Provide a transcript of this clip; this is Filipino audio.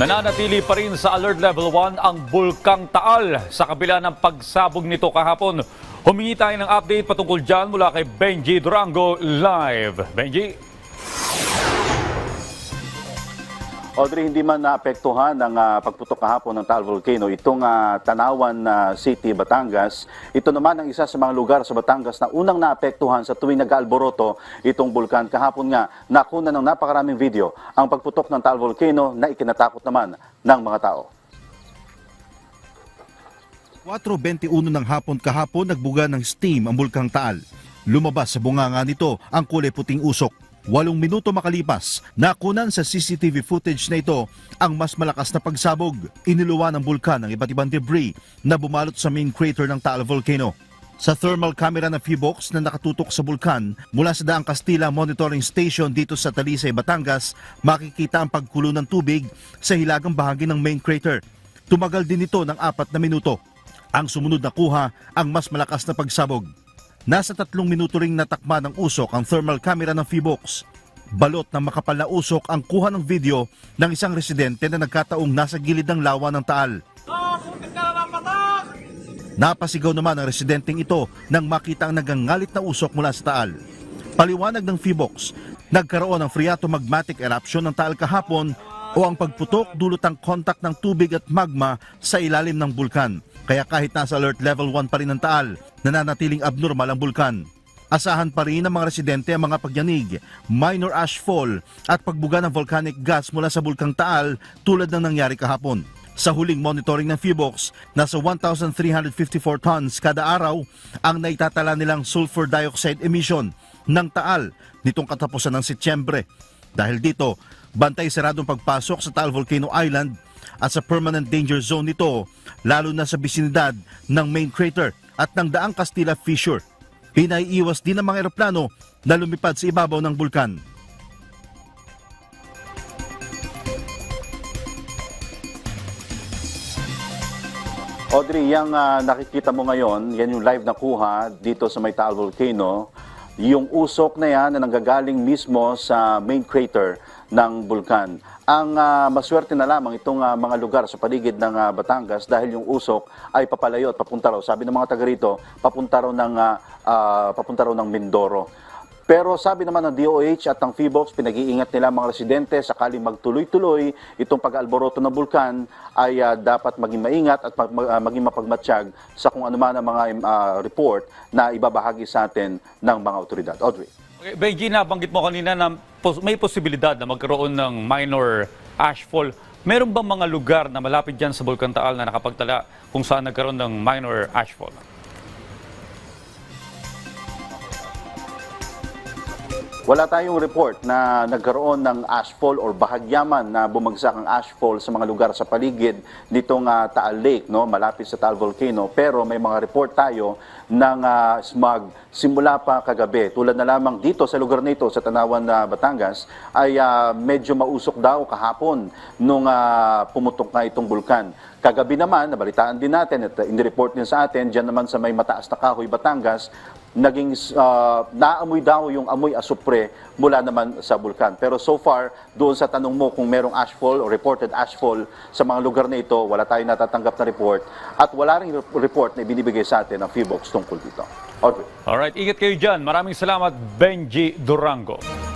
Nananatili pa rin sa Alert Level 1 ang Bulkang Taal sa kabila ng pagsabog nito kahapon. Humingi tayo ng update patungkol dyan mula kay Benji Durango live. Benji? Audrey, hindi man naapektuhan ng ah, pagputok kahapon ng Taal Volcano itong ah, Tanawan ah, City, Batangas. Ito naman ang isa sa mga lugar sa Batangas na unang naapektuhan sa tuwing nag-alboroto itong bulkan. Kahapon nga, nakuna ng napakaraming video ang pagputok ng Taal Volcano na ikinatakot naman ng mga tao. 4.21 ng hapon kahapon nagbuga ng steam ang Bulkang Taal. Lumabas sa bunganga nito ang kulay puting usok. Walong minuto makalipas, nakunan sa CCTV footage na ito ang mas malakas na pagsabog. Iniluwa ng bulkan ang iba't ibang debris na bumalot sa main crater ng Taal Volcano. Sa thermal camera ng Feebox na nakatutok sa bulkan mula sa Daang Castilla Monitoring Station dito sa Talisay, Batangas, makikita ang pagkulo ng tubig sa hilagang bahagi ng main crater. Tumagal din ito ng apat na minuto. Ang sumunod na kuha ang mas malakas na pagsabog. Nasa tatlong minuto ring natakma ng usok ang thermal camera ng Feebox. Balot ng makapal na usok ang kuha ng video ng isang residente na nagkataong nasa gilid ng lawa ng taal. Napasigaw naman ang residenteng ito nang makita ang nagangalit na usok mula sa taal. Paliwanag ng Feebox, nagkaroon ng phreatomagmatic eruption ng taal kahapon o ang pagputok dulot ang kontak ng tubig at magma sa ilalim ng bulkan. Kaya kahit nasa alert level 1 pa rin ang taal, nananatiling abnormal ang bulkan. Asahan pa rin ng mga residente ang mga pagyanig, minor ash fall at pagbuga ng volcanic gas mula sa bulkang Taal tulad ng nangyari kahapon. Sa huling monitoring ng Feebox, nasa 1,354 tons kada araw ang naitatala nilang sulfur dioxide emission ng Taal nitong katapusan ng Setyembre. Dahil dito, bantay saradong pagpasok sa Taal Volcano Island at sa permanent danger zone nito, lalo na sa bisinidad ng main crater at ng Daang Castilla Fissure. Pinaiiwas din ng mga eroplano na lumipad sa ibabaw ng bulkan. Audrey, yung ah, nakikita mo ngayon, yan yung live na kuha dito sa may Taal Volcano. Yung usok na yan na nanggagaling mismo sa main crater ng bulkan. Ang ah, maswerte na lamang itong ah, mga lugar sa paligid ng ah, Batangas dahil yung usok ay papalayo at papunta raw. Sabi ng mga taga rito, papunta raw ng, ah, ah, papunta raw ng Mindoro. Pero sabi naman ng DOH at ng FIBOX, pinag-iingat nila mga residente sakaling magtuloy-tuloy itong pag-alboroto ng bulkan ay ah, dapat maging maingat at mag- ah, maging mapagmatsyag sa kung ano man ang mga ah, report na ibabahagi sa atin ng mga otoridad. Audrey. Okay, Benji, nabanggit mo kanina na may posibilidad na magkaroon ng minor ashfall. Meron ba mga lugar na malapit dyan sa Bulkang Taal na nakapagtala kung saan nagkaroon ng minor ashfall? Wala tayong report na nagkaroon ng ashfall or bahagyaman na bumagsak ang ashfall sa mga lugar sa paligid nitong ah, Taal Lake, no, malapit sa Taal Volcano. Pero may mga report tayo ng ah, smog simula pa kagabi. Tulad na lamang dito sa lugar nito sa Tanawan na Batangas ay ah, medyo mausok daw kahapon nung ah, pumutok nga itong bulkan. Kagabi naman, nabalitaan din natin at uh, in-report din sa atin, dyan naman sa may mataas na kahoy Batangas, naging uh, naamoy daw yung amoy asupre mula naman sa bulkan. Pero so far, doon sa tanong mo kung merong ashfall o reported ashfall sa mga lugar na ito, wala tayong natatanggap na report at wala rin report na ibinibigay sa atin ng FIBOX tungkol dito. Audrey. Alright, ingat kayo dyan. Maraming salamat, Benji Durango.